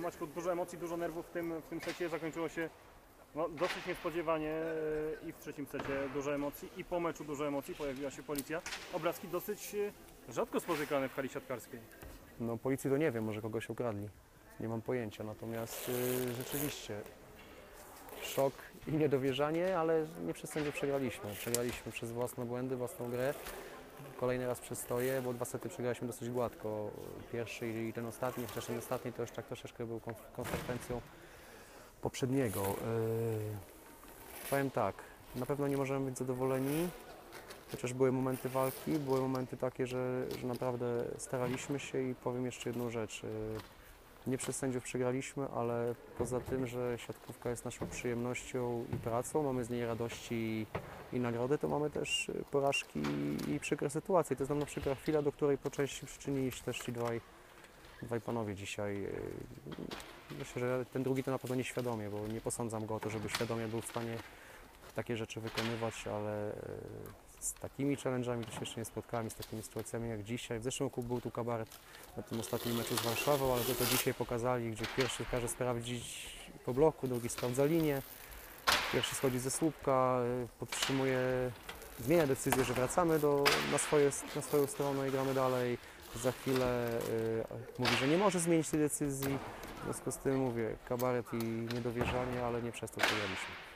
Maćku, dużo emocji, dużo nerwów w tym, w tym secie. Zakończyło się no, dosyć niespodziewanie e, i w trzecim secie dużo emocji i po meczu dużo emocji. Pojawiła się policja. Obrazki dosyć e, rzadko spotykane w hali siatkarskiej. No policji to nie wiem, może kogoś ukradli. Nie mam pojęcia, natomiast y, rzeczywiście szok i niedowierzanie, ale nie przez sędziów przegraliśmy. Przegraliśmy przez własne błędy, własną grę. Kolejny raz przestoję, bo dwa sety przegraliśmy dosyć gładko. Pierwszy i ten ostatni, chociaż ten ostatni to już tak troszeczkę był konsekwencją poprzedniego. Yy, powiem tak, na pewno nie możemy być zadowoleni, Chociaż były momenty walki, były momenty takie, że, że naprawdę staraliśmy się i powiem jeszcze jedną rzecz. y, Nie przez sędziów przegraliśmy, ale poza tym, że siatkówka jest naszą przyjemnością i pracą, mamy z niej radości i, nagrody, to mamy też y, porażki i, przykre sytuacje. To jest nam na przykład chwila, do której po części przyczynili się też ci dwaj, dwaj panowie dzisiaj. y, Myślę, że ten drugi to na pewno nieświadomie, bo nie posądzam go o to, żeby świadomie był w stanie takie rzeczy wykonywać, ale e, z takimi challenge'ami to się jeszcze nie spotkałem, z takimi sytuacjami jak dzisiaj. W zeszłym roku był tu kabaret na tym ostatnim meczu z Warszawą, ale to, to dzisiaj pokazali, gdzie pierwszy każe sprawdzić po bloku, drugi sprawdza linię, pierwszy schodzi ze słupka, e, podtrzymuje, zmienia decyzję, że wracamy do, na, swoje, na swoją stronę i gramy dalej. Za chwilę e, mówi, że nie może zmienić tej decyzji. W związku z tym mówię, kabaret i niedowierzanie, ale nie przez to przegraliśmy.